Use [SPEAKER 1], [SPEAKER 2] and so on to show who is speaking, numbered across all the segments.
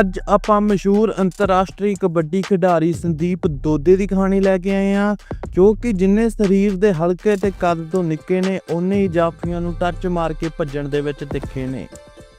[SPEAKER 1] ਅੱਜ ਆਪਾਂ ਮਸ਼ਹੂਰ ਅੰਤਰਰਾਸ਼ਟਰੀ ਕਬੱਡੀ ਖਿਡਾਰੀ ਸੰਦੀਪ ਦੋਦੇ ਦੀ ਕਹਾਣੀ ਲੈ ਕੇ ਆਏ ਹਾਂ, ਜੋ ਕਿ ਜਿੰਨੇ ਸਰੀਰ ਦੇ ਹਲਕੇ ਤੇ ਕੱਦ ਤੋਂ ਨਿੱਕੇ ਨੇ ਉਨੇ ਹੀ ਜਾਫੀਆਂ ਨੂੰ ਟੱਚ ਮਾਰ ਕੇ ਭੱਜਣ ਦੇ ਵਿੱਚ ਤਿੱਖੇ ਨੇ।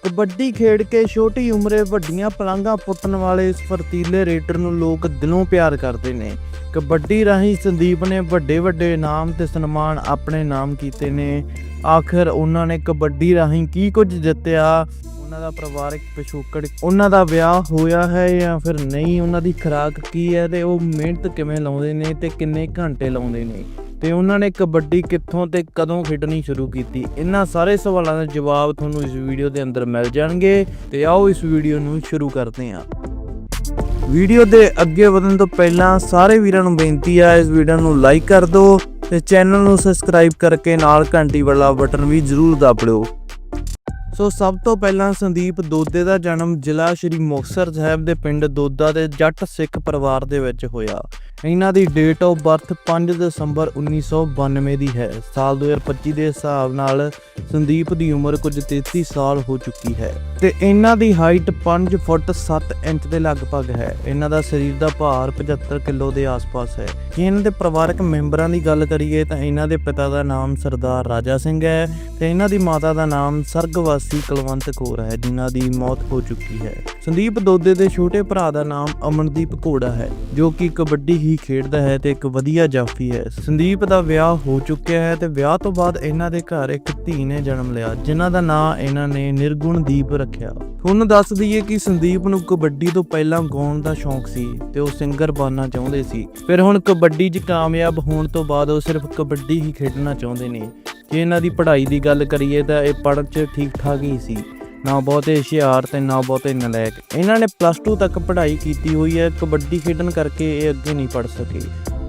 [SPEAKER 1] ਕਬੱਡੀ ਖੇਡ ਕੇ ਛੋਟੀ ਉਮਰੇ ਵੱਡੀਆਂ ਪਲਾਂਘਾਂ ਪੁੱਟਣ ਵਾਲੇ ਇਸ ਫਰਤੀਲੇ ਰੇਡਰ ਨੂੰ ਲੋਕ ਦਿਲੋਂ ਪਿਆਰ ਕਰਦੇ ਨੇ। ਕਬੱਡੀ ਰਾਹੀਂ ਸੰਦੀਪ ਨੇ ਵੱਡੇ ਵੱਡੇ ਇਨਾਮ ਤੇ ਸਨਮਾਨ ਆਪਣੇ ਨਾਮ ਕੀਤੇ ਨੇ। ਆਖਰ ਉਹਨਾਂ ਨੇ ਕਬੱਡੀ ਰਾਹੀਂ ਕੀ ਕੁਝ ਜਿੱਤਿਆ? ਉਹਨਾਂ ਦਾ ਪਰਿਵਾਰਕ ਪਿਛੋਕੜ, ਉਹਨਾਂ ਦਾ ਵਿਆਹ ਹੋਇਆ ਹੈ ਜਾਂ ਫਿਰ ਨਹੀਂ, ਉਹਨਾਂ ਦੀ ਖੁਰਾਕ ਕੀ ਹੈ ਤੇ ਉਹ ਮਿਹਨਤ ਕਿਵੇਂ ਲਾਉਂਦੇ ਨੇ ਤੇ ਕਿੰਨੇ ਘੰਟੇ ਲਾਉਂਦੇ ਨੇ? ਤੇ ਉਹਨਾਂ ਨੇ ਕਬੱਡੀ ਕਿੱਥੋਂ ਤੇ ਕਦੋਂ ਖੇਡਣੀ ਸ਼ੁਰੂ ਕੀਤੀ? ਇਹਨਾਂ ਸਾਰੇ ਸਵਾਲਾਂ ਦੇ ਜਵਾਬ ਤੁਹਾਨੂੰ ਇਸ ਵੀਡੀਓ ਦੇ ਅੰਦਰ ਮਿਲ ਜਾਣਗੇ, ਤੇ ਆਓ ਇਸ ਵੀਡੀਓ ਨੂੰ ਸ਼ੁਰੂ ਕਰਦੇ ਹਾਂ। ਵੀਡੀਓ ਦੇ ਅੱਗੇ ਵਧਣ ਤੋਂ ਪਹਿਲਾਂ ਸਾਰੇ ਵੀਰਾਂ ਨੂੰ ਬੇਨਤੀ ਹੈ ਇਸ ਵੀਡੀਓ ਨੂੰ ਲਾਈਕ ਕਰ ਦਿਓ ਤੇ ਚੈਨਲ ਨੂੰ ਸਬਸਕ੍ਰਾਈਬ ਕਰਕੇ ਨਾਲ ਘੰਟੀ ਵਾਲਾ ਬਟਨ ਵੀ ਜ਼ਰੂਰ ਦਬ ਲਿਓ ਸੋ ਸਭ ਤੋਂ ਪਹਿਲਾਂ ਸੰਦੀਪ ਦੋਦੇ ਦਾ ਜਨਮ ਜ਼ਿਲ੍ਹਾ ਸ਼੍ਰੀ ਮੁਕਤਸਰ ਸਾਹਿਬ ਦੇ ਪਿੰਡ ਦੋਦਾ ਦੇ ਜੱਟ ਸਿੱਖ ਪਰਿਵਾਰ ਦੇ ਵਿੱਚ ਹੋਇਆ। ਇਹਨਾਂ ਦੀ ਡੇਟ ਆਫ ਬਰਥ 5 ਦਸੰਬਰ 1992 ਦੀ ਹੈ। ਸਾਲ 2025 ਦੇ ਹਿਸਾਬ ਨਾਲ ਸੰਦੀਪ ਦੀ ਉਮਰ ਕੁਝ 33 ਸਾਲ ਹੋ ਚੁੱਕੀ ਹੈ। ਤੇ ਇਹਨਾਂ ਦੀ ਹਾਈਟ 5 ਫੁੱਟ 7 ਇੰਚ ਦੇ ਲਗਭਗ ਹੈ। ਇਹਨਾਂ ਦਾ ਸਰੀਰ ਦਾ ਭਾਰ 75 ਕਿਲੋ ਦੇ ਆਸ-ਪਾਸ ਹੈ। ਜੇ ਇਹਨਾਂ ਦੇ ਪਰਿਵਾਰਕ ਮੈਂਬਰਾਂ ਦੀ ਗੱਲ ਕਰੀਏ ਤਾਂ ਇਹਨਾਂ ਦੇ ਪਿਤਾ ਦਾ ਨਾਮ ਸਰਦਾਰ ਰਾਜਾ ਸਿੰਘ ਹੈ ਤੇ ਇਹਨਾਂ ਦੀ ਮਾਤਾ ਦਾ ਨਾਮ ਸਰਗਵਾਸੀ ਕੁਲਵੰਤ ਕੌਰ ਹੈ, ਜਿਨ੍ਹਾਂ ਦੀ ਮੌਤ ਹੋ ਚੁੱਕੀ ਹੈ। ਸੰਦੀਪ ਦੋਦੇ ਦੇ ਛੋਟੇ ਭਰਾ ਦਾ ਨਾਮ ਅਮਨਦੀਪ ਘੋੜਾ ਹੈ, ਜੋ ਕਿ ਕਬੱਡੀ ਹੀ ਖੇਡਦਾ ਹੈ ਤੇ ਇੱਕ ਵਧੀਆ ਜਾਫੀ ਹੈ। ਸੰਦੀਪ ਦਾ ਵਿਆਹ ਹੋ ਚੁੱਕਿਆ ਹੈ ਤੇ ਵਿਆਹ ਤੋਂ ਬਾਅਦ ਇਹਨਾਂ ਦੇ ਘਰ ਇੱਕ ਧੀ ਨੇ ਜਨਮ ਲਿਆ, ਜਿਨ੍ਹਾਂ ਦਾ ਨਾਂ ਇਹਨਾਂ ਨੇ ਨਿਰਗੁਣਦੀਪ ਰੱਖਿਆ। ਤੁਹਾਨੂੰ ਦੱਸ ਦਈਏ ਕਿ ਸੰਦੀਪ ਨੂੰ ਕਬੱਡੀ ਤੋਂ ਪਹਿਲਾਂ ਗਾਉਣ ਦਾ ਸ਼ੌਂਕ ਸੀ ਤੇ ਉਹ ਸਿੰਗਰ ਬਣਨਾ ਚਾਹੁੰਦੇ ਸੀ। ਫਿਰ ਹੁਣ ਕਬੱਡੀ 'ਚ ਕਾਮਯਾਬ ਹੋਣ ਤੋਂ ਬਾਅਦ ਉਹ ਸਿਰਫ ਕਬੱਡੀ ਹੀ ਖੇਡਣਾ ਚਾਹੁੰਦੇ ਨੇ। ਜੇ ਇਹਨਾਂ ਦੀ ਪੜ੍ਹਾਈ ਦੀ ਗੱਲ ਕਰੀਏ ਤਾਂ ਇਹ ਪੜ੍ਹਨ 'ਚ ਠੀਕ ਠਾਕ ਹੀ ਸੀ। ਨਾ ਬਹੁਤੇ ਹੁਸ਼ਿਆਰ ਤੇ ਨਾ ਬਹੁਤੇ ਨਲਾਇਕ। ਇਹਨਾਂ ਨੇ ਪਲੱਸ 2 ਤੱਕ ਪੜ੍ਹਾਈ ਕੀਤੀ ਹੋਈ ਹੈ। ਕਬੱਡੀ ਖੇਡਣ ਕਰਕੇ ਇਹ ਅੱਗੇ ਨਹੀਂ ਪੜ੍ਹ ਸਕੇ।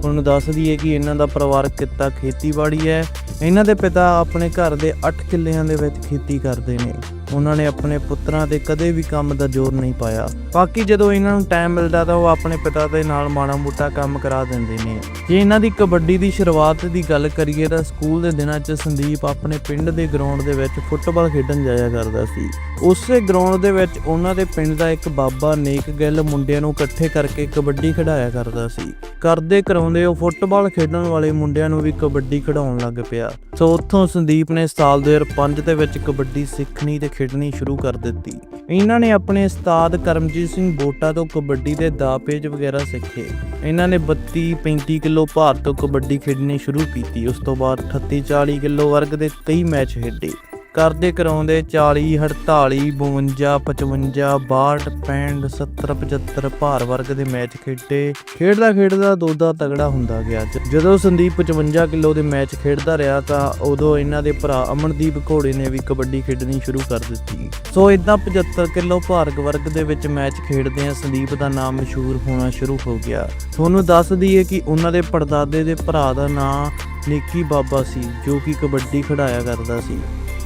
[SPEAKER 1] ਹੁਣ ਦੱਸ ਦਈਏ ਕਿ ਇਹਨਾਂ ਦਾ ਪਰਿਵਾਰ ਕਿੱਤਾ ਖੇਤੀਬਾੜੀ ਹੈ। ਇਹਨਾਂ ਦੇ ਪਿਤਾ ਆਪਣੇ ਘਰ ਦੇ 8 ਕਿੱਲਿਆਂ ਦੇ ਵਿੱਚ ਖੇਤੀ ਕਰਦੇ ਨੇ। ਉਹਨਾਂ ਨੇ ਆਪਣੇ ਪੁੱਤਰਾਂ ਤੇ ਕਦੇ ਵੀ ਕੰਮ ਦਾ ਜ਼ੋਰ ਨਹੀਂ ਪਾਇਆ। ਬਾਕੀ ਜਦੋਂ ਇਹਨਾਂ ਨੂੰ ਟਾਈਮ ਮਿਲਦਾ ਤਾਂ ਉਹ ਆਪਣੇ ਪਿਤਾ ਦੇ ਨਾਲ ਮਾੜਾ ਮੋਟਾ ਕੰਮ ਕਰਾ ਦਿੰਦੇ ਨੇ। ਜੇ ਇਹਨਾਂ ਦੀ ਕਬੱਡੀ ਦੀ ਸ਼ੁਰੂਆਤ ਦੀ ਗੱਲ ਕਰੀਏ ਤਾਂ ਸਕੂਲ ਦੇ ਦਿਨਾਂ 'ਚ ਸੰਦੀਪ ਆਪਣੇ ਪਿੰਡ ਦੇ ਗਰਾਊਂਡ ਦੇ ਵਿੱਚ ਫੁੱਟਬਾਲ ਖੇਡਣ ਜਾਇਆ ਕਰਦਾ ਸੀ। ਉਸੇ ਗਰਾਊਂਡ ਦੇ ਵਿੱਚ ਉਹਨਾਂ ਦੇ ਪਿੰਡ ਦਾ ਇੱਕ ਬਾਬਾ ਨੇਕ ਗਿੱਲ ਮੁੰਡਿਆਂ ਨੂੰ ਇਕੱਠੇ ਕਰਕੇ ਕਬੱਡੀ ਖਿਡਾਇਆ ਕਰਦਾ ਸੀ। ਕਰਦੇ ਕਰਾਉਂਦੇ ਉਹ ਫੁੱਟਬਾਲ ਖੇਡਣ ਵਾਲੇ ਮੁੰਡਿਆਂ ਨੂੰ ਵੀ ਕਬੱਡੀ ਖਿਡਾਉਣ ਲੱਗ ਪਿਆ। ਸੋ ਉੱਥੋਂ ਸੰਦੀਪ ਨੇ ਸਾਲ 2005 ਦੇ ਵਿੱਚ ਕਬੱਡੀ ਸਿੱਖਣੀ ਤੇ ਖੇਡਣੀ ਸ਼ੁਰੂ ਕਰ ਦਿੱਤੀ। ਇਹਨਾਂ ਨੇ ਆਪਣੇ ਉਸਤਾਦ ਕਰਮਜੀਤ ਸਿੰਘ ਬੋਟਾ ਤੋਂ ਕਬੱਡੀ ਦੇ ਦਾ ਪੇਜ ਵਗੈਰਾ ਸਿੱਖੇ। ਇਹਨਾਂ ਨੇ 32 35 ਕਿਲੋ ਭਾਰ ਤੋਂ ਕਬੱਡੀ ਖੇਡਣੀ ਸ਼ੁਰੂ ਕੀਤੀ। ਉਸ ਤੋਂ ਬਾਅਦ 38 40 ਕਿਲੋ ਵਰਗ ਦੇ ਕਈ ਮੈਚ ਖੇਡੇ। ਕਰਦੇ ਕਰਾਉਂਦੇ 40 48 52 55 62 65 70 75 ਭਾਰ ਵਰਗ ਦੇ ਮੈਚ ਖੇਡੇ। ਖੇਡਦਾ ਖੇਡਦਾ ਦੋਦਾ ਤਗੜਾ ਹੁੰਦਾ ਗਿਆ। ਜਦੋਂ ਸੰਦੀਪ 55 ਕਿਲੋ ਦੇ ਮੈਚ ਖੇਡਦਾ ਰਿਹਾ ਤਾਂ ਉਦੋਂ ਇਹਨਾਂ ਦੇ ਭਰਾ ਅਮਨਦੀਪ ਘੋੜੇ ਨੇ ਵੀ ਕਬੱਡੀ ਖੇਡਣੀ ਸ਼ੁਰੂ ਕਰ ਦਿੱਤੀ। ਸੋ ਇਦਾਂ 75 ਕਿਲੋ ਭਾਰ ਵਰਗ ਦੇ ਵਿੱਚ ਮੈਚ ਖੇਡਦੇ ਆ, ਸੰਦੀਪ ਦਾ ਨਾਮ ਮਸ਼ਹੂਰ ਹੋਣਾ ਸ਼ੁਰੂ ਹੋ ਗਿਆ। ਤੁਹਾਨੂੰ ਦੱਸ ਦਈਏ ਕਿ ਉਹਨਾਂ ਦੇ ਪੜਦਾਦੇ ਦੇ ਭਰਾ ਦਾ ਨਾਮ ਨਿੱਕੀ ਬਾਬਾ ਸੀ, ਜੋ ਕਿ ਕਬੱਡੀ ਖਿਡਾਇਆ ਕਰਦਾ ਸੀ।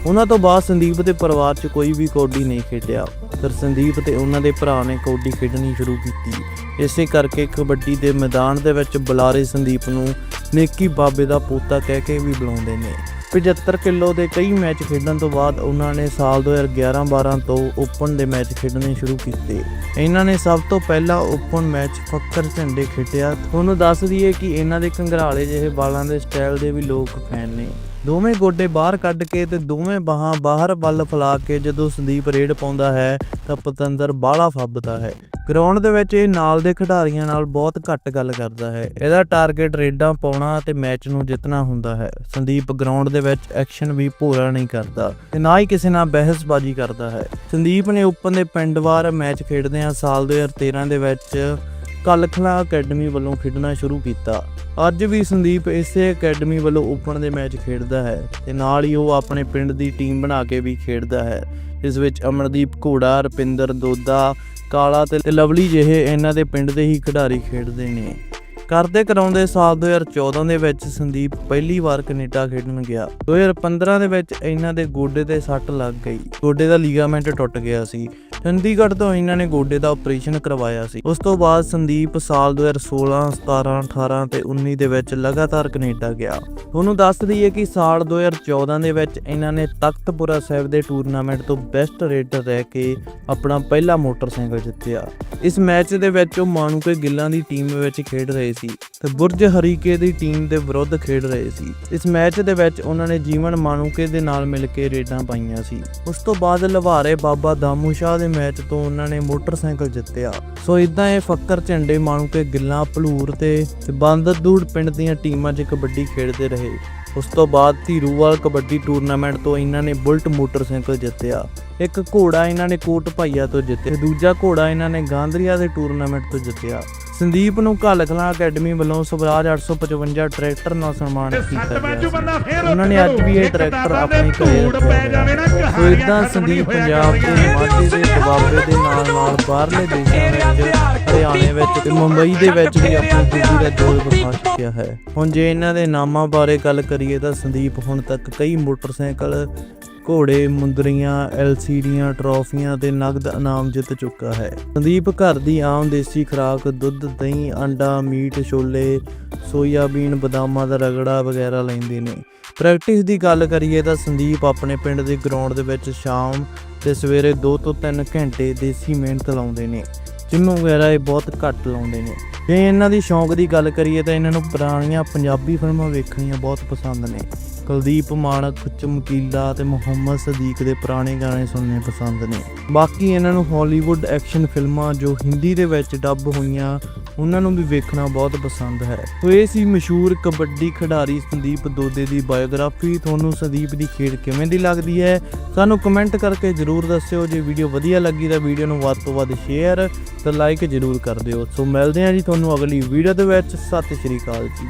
[SPEAKER 1] ਉਹਨਾਂ ਤੋਂ ਬਾਅਦ ਸੰਦੀਪ ਦੇ ਪਰਿਵਾਰ 'ਚ ਕੋਈ ਵੀ ਕੌਡੀ ਨਹੀਂ ਖੇਡਿਆ। ਫਿਰ ਸੰਦੀਪ ਤੇ ਉਹਨਾਂ ਦੇ ਭਰਾ ਨੇ ਕੌਡੀ ਖੇਡਣੀ ਸ਼ੁਰੂ ਕੀਤੀ। ਇਸੇ ਕਰਕੇ ਕਬੱਡੀ ਦੇ ਮੈਦਾਨ ਦੇ ਵਿੱਚ ਬੁਲਾਰੇ ਸੰਦੀਪ ਨੂੰ ਨੇਕੀ ਬਾਬੇ ਦਾ ਪੋਤਾ ਕਹਿ ਕੇ ਵੀ ਬੁਲਾਉਂਦੇ ਨੇ। 75 ਕਿਲੋ ਦੇ ਕਈ ਮੈਚ ਖੇਡਣ ਤੋਂ ਬਾਅਦ ਉਹਨਾਂ ਨੇ ਸਾਲ 2011-12 ਤੋਂ ਓਪਨ ਦੇ ਮੈਚ ਖੇਡਣੇ ਸ਼ੁਰੂ ਕੀਤੇ। ਇਹਨਾਂ ਨੇ ਸਭ ਤੋਂ ਪਹਿਲਾ ਓਪਨ ਮੈਚ ਫੱਕਰ ਝੰਡੇ ਖੇਡਿਆ। ਤੁਹਾਨੂੰ ਦੱਸ ਦਈਏ ਕਿ ਇਹਨਾਂ ਦੇ ਘੰਗਰਾਲੇ ਜਿਹੇ ਬਾਲਾਂ ਦੇ ਸਟਾਈਲ ਦੇ ਵੀ ਲੋਕ ਫੈਨ ਨੇ। ਦੋਵੇਂ ਗੋਡੇ ਬਾਹਰ ਕੱਢ ਕੇ ਤੇ ਦੋਵੇਂ ਬਾਹਾਂ ਬਾਹਰ ਵੱਲ ਫੈਲਾ ਕੇ ਜਦੋਂ ਸੰਦੀਪ ਰੇਡ ਪਾਉਂਦਾ ਹੈ ਤਾਂ ਪਤੰਦਰ ਬਾਲਾ ਫੱਬਦਾ ਹੈ। ਗਰਾਊਂਡ ਦੇ ਵਿੱਚ ਇਹ ਨਾਲ ਦੇ ਖਿਡਾਰੀਆਂ ਨਾਲ ਬਹੁਤ ਘੱਟ ਗੱਲ ਕਰਦਾ ਹੈ। ਇਹਦਾ ਟਾਰਗੇਟ ਰੇਡਾਂ, ਪਾਉਣਾ ਤੇ ਮੈਚ ਨੂੰ ਜਿੱਤਣਾ ਹੁੰਦਾ ਹੈ। ਸੰਦੀਪ ਗਰਾਊਂਡ ਦੇ ਵਿੱਚ ਐਕਸ਼ਨ ਵੀ ਪੂਰਾ ਨਹੀਂ ਕਰਦਾ ਤੇ ਨਾ ਹੀ ਕਿਸੇ ਨਾਲ ਬਹਿਸਬਾਜ਼ੀ ਕਰਦਾ ਹੈ। ਸੰਦੀਪ ਨੇ ਓਪਨ ਦੇ ਪਿੰਡਵਾਰ ਮੈਚ ਖੇਡਦੇ ਆ ਸਾਲ 2013 ਦੇ ਵਿੱਚ ਕਲਖਲਾ ਅਕੈਡਮੀ ਵੱਲੋਂ ਖੇਡਣਾ ਸ਼ੁਰੂ ਕੀਤਾ। ਅੱਜ ਵੀ ਸੰਦੀਪ ਇਸੇ ਅਕੈਡਮੀ ਵੱਲੋਂ ਓਪਨ ਦੇ ਮੈਚ ਖੇਡਦਾ ਹੈ ਤੇ ਨਾਲ ਹੀ ਉਹ ਆਪਣੇ ਪਿੰਡ ਦੀ ਟੀਮ ਬਣਾ ਕੇ ਵੀ ਖੇਡਦਾ ਹੈ। ਇਸ ਵਿੱਚ ਅਮਰਦੀਪ ਘੋੜਾ, ਰਪਿੰਦਰ ਦੋਦਾ ਕਾਲਾ ਤੇ ਲਵਲੀ ਜਿਹੇ ਇਹਨਾਂ ਦੇ ਪਿੰਡ ਦੇ ਹੀ ਖਿਡਾਰੀ ਖੇਡਦੇ ਨੇ। ਕਰਦੇ ਕਰਾਉਂਦੇ ਸਾਲ 2014 ਦੇ ਵਿੱਚ ਸੰਦੀਪ ਪਹਿਲੀ ਵਾਰ ਕੈਨੇਡਾ ਖੇਡਣ ਗਿਆ। 2015 ਦੇ ਵਿੱਚ ਇਹਨਾਂ ਦੇ ਗੋਡੇ ਤੇ ਸੱਟ ਲੱਗ ਗਈ। ਗੋਡੇ ਦਾ ਲੀਗਾਮੈਂਟ ਟੁੱਟ ਗਿਆ ਸੀ। ਚੰਡੀਗੜ੍ਹ ਤੋਂ ਇਹਨਾਂ ਨੇ ਗੋਡੇ ਦਾ ਆਪਰੇਸ਼ਨ ਕਰਵਾਇਆ ਸੀ। ਉਸ ਤੋਂ ਬਾਅਦ ਸੰਦੀਪ ਸਾਲ 2016 17 18 ਤੇ 19 ਦੇ ਵਿੱਚ ਲਗਾਤਾਰ ਕੈਨੇਡਾ ਗਿਆ। ਤੁਹਾਨੂੰ ਦੱਸ ਦਈਏ ਕਿ ਸਾਲ 2014 ਦੇ ਵਿੱਚ ਇਹਨਾਂ ਨੇ ਤਖਤਪੁਰਾ ਸਾਹਿਬ ਦੇ ਟੂਰਨਾਮੈਂਟ ਤੋਂ ਬੈਸਟ ਰੇਡਰ ਰਹਿ ਕੇ ਆਪਣਾ ਪਹਿਲਾ ਮੋਟਰਸਾਈਕਲ ਜਿੱਤਿਆ। ਇਸ ਮੈਚ ਦੇ ਵਿੱਚ ਉਹ ਮਾਨੂਕੇ ਗਿੱਲਾਂ ਦੀ ਟੀਮ ਵਿੱਚ ਖੇਡ ਰਹੇ ਸੀ ਤੇ ਬੁਰਜ ਹਰੀਕੇ ਦੀ ਟੀਮ ਦੇ ਵਿਰੁੱਧ ਖੇਡ ਰਹੇ ਸੀ। ਇਸ ਮੈਚ ਦੇ ਵਿੱਚ ਉਹਨਾਂ ਨੇ ਜੀਵਨ ਮਾਨੂਕੇ ਦੇ ਨਾਲ ਮਿਲ ਕੇ ਰੇਡਾਂ ਪਾਈਆਂ ਸੀ। ਉਸ ਤੋਂ ਬਾਅਦ ਲਵਾਰੇ ਬਾਬਾ ਦਾਮੂ ਸ਼ਾਹ ਦੇ ਮੈਚ ਤੋਂ ਉਹਨਾਂ ਨੇ ਮੋਟਰਸਾਈਕਲ ਜਿੱਤਿਆ। ਸੋ ਇਦਾਂ ਇਹ ਫੱਕਰ ਝੰਡੇ ਮਾਨੂਕੇ ਗਿੱਲਾਂ ਭਲੂਰ ਤੇ ਤੇ ਪਿੰਡ ਦੀਆਂ ਟੀਮਾਂ 'ਚ ਕਬੱਡੀ ਖੇਡਦੇ ਰਹੇ। ਉਸ ਤੋਂ ਬਾਅਦ ਧੀਰੂਵਾਲ ਕਬੱਡੀ ਟੂਰਨਾਮੈਂਟ ਤੋਂ ਇਹਨਾਂ ਨੇ ਬੁਲਟ ਮੋਟਰਸਾਈਕਲ ਜਿੱਤਿਆ। ਇੱਕ ਘੋੜਾ ਇਹਨਾਂ ਨੇ ਕੋਟ ਭਾਈਆ ਤੋਂ ਜਿੱਤਿਆ ਦੂਜਾ ਘੋੜਾ ਇਹਨਾਂ ਨੇ ਗਾਂਧਰੀਆ ਦੇ ਟੂਰਨਾਮੈਂਟ ਤੋਂ ਜਿੱਤਿਆ। ਸੰਦੀਪ ਨੂੰ ਘੱਲ ਕਲਾਂ ਅਕੈਡਮੀ ਵੱਲੋਂ ਸਵਰਾਜ 855 ਟਰੈਕਟਰ ਨਾਲ ਸਨਮਾਨਿਤ ਕੀਤਾ ਗਿਆ ਉਹਨਾਂ ਨੇ ਅੱਜ ਵੀ ਇਹ ਟਰੈਕਟਰ ਆਪਣੇ ਘਰੇ ਰੱਖਿਆ ਹੋਇਆ। ਹੈ। ਸੋ ਇਦਾਂ ਸੰਦੀਪ ਪੰਜਾਬ ਦੇ ਮਾਝੇ ਦੇ ਦਬਾਬੇ ਦੇ ਨਾਲ ਨਾਲ ਬਾਹਰਲੇ ਦੇਸ਼ਾਂ ਵਿੱਚ ਹਰਿਆਣੇ ਵਿੱਚ ਤੇ ਮੁੰਬਈ ਦੇ ਵਿੱਚ ਵੀ ਆਪਣੀ ਖੁਸ਼ੀ ਦਾ ਜੋਰ ਵਿਖਾ ਚੁੱਕਿਆ ਹੈ। ਹੁਣ ਜੇ ਇਹਨਾਂ ਦੇ ਨਾਮਾਂ ਬਾਰੇ ਗੱਲ ਕਰੀਏ ਤਾਂ ਸੰਦੀਪ ਹੁਣ ਤੱਕ ਕਈ ਮੋਟਰਸਾਈਕਲ ਘੋੜੇ, ਮੁੰਦਰੀਆਂ, ਐਲਸੀਡੀਆਂ, ਟਰੋਫੀਆਂ ਤੇ ਨਗਦ ਇਨਾਮ ਜਿੱਤ ਚੁੱਕਾ ਹੈ। ਸੰਦੀਪ ਘਰ ਦੀ ਆਮ ਦੇਸੀ ਖੁਰਾਕ, ਦੁੱਧ, ਦਹੀਂ, ਅੰਡਾ, ਮੀਟ, ਛੋਲੇ, ਸੋਇਆਬੀਨ, ਬਦਾਮਾਂ ਦਾ ਰਗੜਾ ਵਗੈਰਾ ਲੈਂਦੇ ਨੇ। ਪ੍ਰੈਕਟਿਸ ਦੀ ਗੱਲ ਕਰੀਏ ਤਾਂ ਸੰਦੀਪ ਆਪਣੇ ਪਿੰਡ ਦੇ ਗਰਾਊਂਡ ਦੇ ਵਿੱਚ ਸ਼ਾਮ ਤੇ ਸਵੇਰੇ 2 ਤੋਂ 3 ਘੰਟੇ ਦੇਸੀ ਮਿਹਨਤ ਲਾਉਂਦੇ ਨੇ। ਜਿੰਮ ਵਗੈਰਾ ਇਹ ਬਹੁਤ ਘੱਟ ਲਾਉਂਦੇ ਨੇ। ਜੇ ਇਹਨਾਂ ਦੀ ਸ਼ੌਂਕ ਦੀ ਗੱਲ ਕਰੀਏ ਤਾਂ ਇਹਨਾਂ ਨੂੰ ਪੁਰਾਣੀਆਂ ਪੰਜਾਬੀ ਫਿਲਮਾਂ ਵੇਖਣੀਆਂ ਬਹੁਤ ਪਸੰਦ ਨੇ। ਕੁਲਦੀਪ ਮਾਨਕ ਚਮਕੀਲਾ ਤੇ ਮੁਹੰਮਦ ਸਦੀਕ ਦੇ ਪੁਰਾਣੇ ਗਾਣੇ ਸੁਣਨੇ ਪਸੰਦ ਨੇ। ਬਾਕੀ ਇਹਨਾਂ ਨੂੰ ਹਾਲੀਵੁੱਡ ਐਕਸ਼ਨ ਫਿਲਮਾਂ ਜੋ ਹਿੰਦੀ ਦੇ ਵਿੱਚ ਡੱਬ ਹੋਈਆਂ, ਉਹਨਾਂ ਨੂੰ ਵੀ ਵੇਖਣਾ ਬਹੁਤ ਪਸੰਦ ਹੈ। ਸੋ ਇਹ ਸੀ ਮਸ਼ਹੂਰ ਕਬੱਡੀ ਖਿਡਾਰੀ ਸੰਦੀਪ ਦੋਦੇ ਦੀ ਬਾਇਓਗ੍ਰਾਫੀ। ਤੁਹਾਨੂੰ ਸੰਦੀਪ ਦੀ ਖੇਡ ਕਿਵੇਂ ਦੀ ਲੱਗਦੀ ਹੈ, ਸਾਨੂੰ ਕਮੈਂਟ ਕਰਕੇ ਜਰੂਰ ਦੱਸਿਓ। ਜੇ ਵੀਡੀਓ ਵਧੀਆ ਲੱਗੀ ਤਾਂ ਵੀਡੀਓ ਨੂੰ ਵੱਧ ਤੋਂ ਵੱਧ ਸ਼ੇਅਰ ਤੇ ਲਾਈਕ ਜਰੂਰ ਕਰ ਦਿਓ। ਸੋ ਮਿਲਦੇ ਹਾਂ ਜੀ ਤੁਹਾਨੂੰ ਅਗਲੀ ਵੀਡੀਓ ਦੇ ਵਿੱਚ। ਸਤਿ ਸ਼੍ਰੀ ਅਕਾਲ ਜੀ।